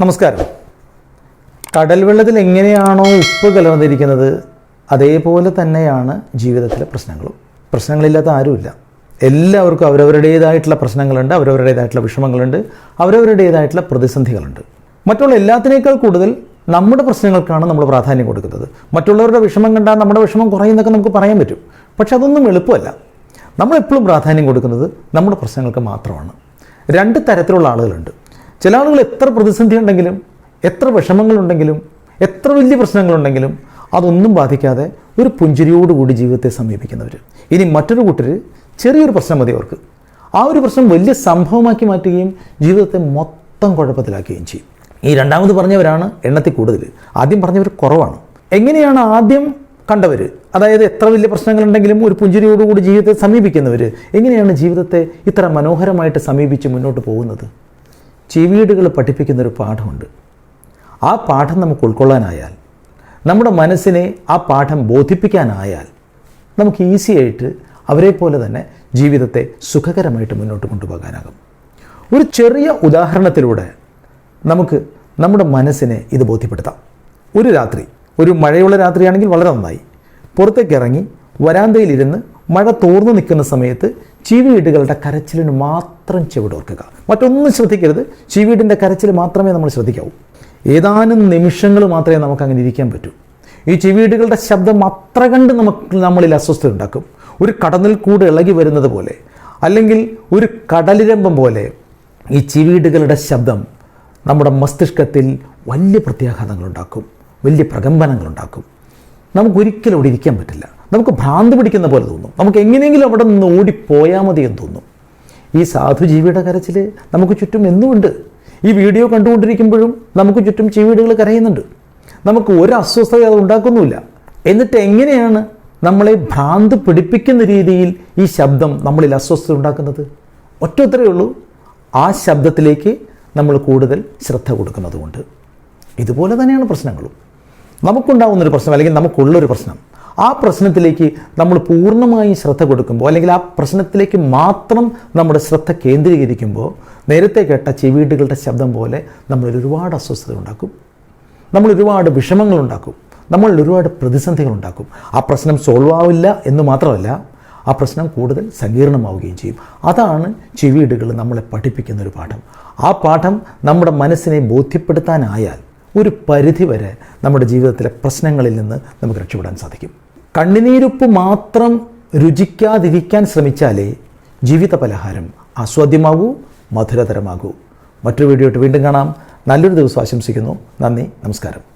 നമസ്കാരം. കടൽ വെള്ളത്തിൽ എങ്ങനെയാണോ ഉപ്പ് കലർന്നിരിക്കുന്നത് അതേപോലെ തന്നെയാണ് ജീവിതത്തിലെ പ്രശ്നങ്ങളും. പ്രശ്നങ്ങളില്ലാത്ത ആരുമില്ല. എല്ലാവർക്കും അവരവരുടേതായിട്ടുള്ള പ്രശ്നങ്ങളുണ്ട് അവരവരുടേതായിട്ടുള്ള വിഷമങ്ങളുണ്ട് അവരവരുടേതായിട്ടുള്ള പ്രതിസന്ധികളുണ്ട്. മറ്റുള്ള എല്ലാത്തിനേക്കാൾ കൂടുതൽ നമ്മുടെ പ്രശ്നങ്ങൾക്കാണ് നമ്മൾ പ്രാധാന്യം കൊടുക്കുന്നത്. മറ്റുള്ളവരുടെ വിഷമം കണ്ടാൽ നമ്മുടെ വിഷമം കുറയുന്നൊക്കെ നമുക്ക് പറയാൻ പറ്റും. പക്ഷെ അതൊന്നും എളുപ്പമല്ല. നമ്മളെപ്പോഴും പ്രാധാന്യം കൊടുക്കുന്നത് നമ്മുടെ പ്രശ്നങ്ങൾക്ക് മാത്രമാണ്. രണ്ട് തരത്തിലുള്ള ആളുകളുണ്ട്. ചില ആളുകൾ എത്ര പ്രതിസന്ധി ഉണ്ടെങ്കിലും എത്ര വിഷമങ്ങളുണ്ടെങ്കിലും എത്ര വലിയ പ്രശ്നങ്ങളുണ്ടെങ്കിലും അതൊന്നും ബാധിക്കാതെ ഒരു പുഞ്ചിരിയോടുകൂടി ജീവിതത്തെ സമീപിക്കുന്നവർ ഇനി മറ്റൊരു കൂട്ടർ ചെറിയൊരു പ്രശ്നം മതി അവർക്ക്. ആ ഒരു പ്രശ്നം വലിയ സംഭവമാക്കി മാറ്റുകയും ജീവിതത്തെ മൊത്തം കുഴപ്പത്തിലാക്കുകയും ചെയ്യും. ഈ രണ്ടാമത് പറഞ്ഞവരാണ് എണ്ണത്തിൽ കൂടുതൽ. ആദ്യം പറഞ്ഞവർ കുറവാണ്. എങ്ങനെയാണ് ആദ്യം കണ്ടവർ അതായത് എത്ര വലിയ പ്രശ്നങ്ങളുണ്ടെങ്കിലും ഒരു പുഞ്ചിരിയോടുകൂടി ജീവിതത്തെ സമീപിക്കുന്നവർ എങ്ങനെയാണ് ജീവിതത്തെ ഇത്ര മനോഹരമായിട്ട് സമീപിച്ച് മുന്നോട്ട് പോകുന്നത്? ചെവിയീടുകൾ പഠിപ്പിക്കുന്ന ഒരു പാഠമുണ്ട്. ആ പാഠം നമുക്ക് ഉൾക്കൊള്ളാനായാൽ നമ്മുടെ മനസ്സിനെ ആ പാഠം ബോധിപ്പിക്കാനായാൽ നമുക്ക് ഈസി ആയിട്ട് അവരെ പോലെ തന്നെ ജീവിതത്തെ സുഖകരമായിട്ട് മുന്നോട്ട് കൊണ്ടുപോകാനാകും. ഒരു ചെറിയ ഉദാഹരണത്തിലൂടെ നമുക്ക് നമ്മുടെ മനസ്സിനെ ഇത് ബോധ്യപ്പെടുത്താം. ഒരു രാത്രി ഒരു മഴയുള്ള രാത്രിയാണെങ്കിൽ വളരെ നന്നായി. പുറത്തേക്ക് ഇറങ്ങി വരാന്തയിലിരുന്ന് മഴ തോർന്നു നിൽക്കുന്ന സമയത്ത് ചീവീടുകളുടെ കരച്ചിലിന് മാത്രം ചെവിടോർക്കുക. മറ്റൊന്നും ശ്രദ്ധിക്കരുത്. ചീവീടിന്റെ കരച്ചിൽ മാത്രമേ നമ്മൾ ശ്രദ്ധിക്കാവൂ. ഏതാനും നിമിഷങ്ങൾ മാത്രമേ നമുക്ക് അങ്ങനെ ഇരിക്കാൻ പറ്റൂ. ഈ ചെവിയീടുകളുടെ ശബ്ദം അത്ര കണ്ട് നമുക്ക് നമ്മളിൽ അസ്വസ്ഥത ഉണ്ടാക്കും. ഒരു കടന്നിൽ കൂടെ ഇളകി വരുന്നത് പോലെ അല്ലെങ്കിൽ ഒരു കടലിരമ്പം പോലെ ഈ ചെവിയീടുകളുടെ ശബ്ദം നമ്മുടെ മസ്തിഷ്കത്തിൽ വലിയ പ്രത്യാഘാതങ്ങളുണ്ടാക്കും വലിയ പ്രകമ്പനങ്ങളുണ്ടാക്കും നമുക്കൊരിക്കലും അവിടെ ഇരിക്കാൻ പറ്റില്ല. നമുക്ക് ഭ്രാന്ത് പിടിക്കുന്ന പോലെ തോന്നും. നമുക്ക് എങ്ങനെയെങ്കിലും അവിടെ നിന്ന് ഓടിപ്പോയാൽ മതി എന്ന് തോന്നും. ഈ സാധുജീവിയുടെ കരച്ചിൽ നമുക്ക് ചുറ്റും എന്നുമുണ്ട്. ഈ വീഡിയോ കണ്ടുകൊണ്ടിരിക്കുമ്പോഴും നമുക്ക് ചുറ്റും ചീവീടുകൾ കരയുന്നുണ്ട്. നമുക്ക് ഒരു അസ്വസ്ഥത അത് ഉണ്ടാക്കുന്നുമില്ല. എന്നിട്ട് എങ്ങനെയാണ് നമ്മളെ ഭ്രാന്ത് പിടിപ്പിക്കുന്ന രീതിയിൽ ഈ ശബ്ദം നമ്മളിൽ അസ്വസ്ഥത ഉണ്ടാക്കുന്നത്? ഒറ്റ ഉള്ളൂ. ആ ശബ്ദത്തിലേക്ക് നമ്മൾ കൂടുതൽ ശ്രദ്ധ കൊടുക്കുന്നതുകൊണ്ട്. ഇതുപോലെ തന്നെയാണ് പ്രശ്നങ്ങളും. നമുക്കുണ്ടാവുന്നൊരു പ്രശ്നം അല്ലെങ്കിൽ നമുക്കുള്ളൊരു പ്രശ്നം. ആ പ്രശ്നത്തിലേക്ക് നമ്മൾ പൂർണമായും ശ്രദ്ധ കൊടുക്കുമ്പോൾ അല്ലെങ്കിൽ ആ പ്രശ്നത്തിലേക്ക് മാത്രം നമ്മുടെ ശ്രദ്ധ കേന്ദ്രീകരിക്കുമ്പോൾ നേരത്തെ കേട്ട ചെവീടുകളുടെ ശബ്ദം പോലെ നമ്മൾ ഒരുപാട് അസ്വസ്ഥത ഉണ്ടാക്കും. നമ്മൾ ഒരുപാട് വിഷമങ്ങൾ ഉണ്ടാക്കും. നമ്മൾ ഒരുപാട് പ്രതിസന്ധികൾ ഉണ്ടാക്കും. ആ പ്രശ്നം സോൾവ് ആവില്ല എന്ന് മാത്രമല്ല ആ പ്രശ്നം കൂടുതൽ സങ്കീർണമാവുകയും ചെയ്യും. അതാണ് ചെവിയിടുകൾ നമ്മളെ പഠിപ്പിക്കുന്ന ഒരു പാഠം. ആ പാഠം നമ്മുടെ മനസ്സിനെ ബോധ്യപ്പെടുത്താനായാൽ ഒരു പരിധിവരെ നമ്മുടെ ജീവിതത്തിലെ പ്രശ്നങ്ങളിൽ നിന്ന് നമുക്ക് രക്ഷപ്പെടാൻ സാധിക്കും. കണ്ണുനീരുപ്പ് മാത്രം രുചിക്കാതിരിക്കാൻ ശ്രമിച്ചാലേ ജീവിത പലഹാരം ആസ്വാദ്യമാകൂ മധുരതരമാകൂ. മറ്റൊരു വീഡിയോ വീണ്ടും കാണാം. നല്ലൊരു ദിവസം ആശംസിക്കുന്നു. നന്ദി നമസ്കാരം.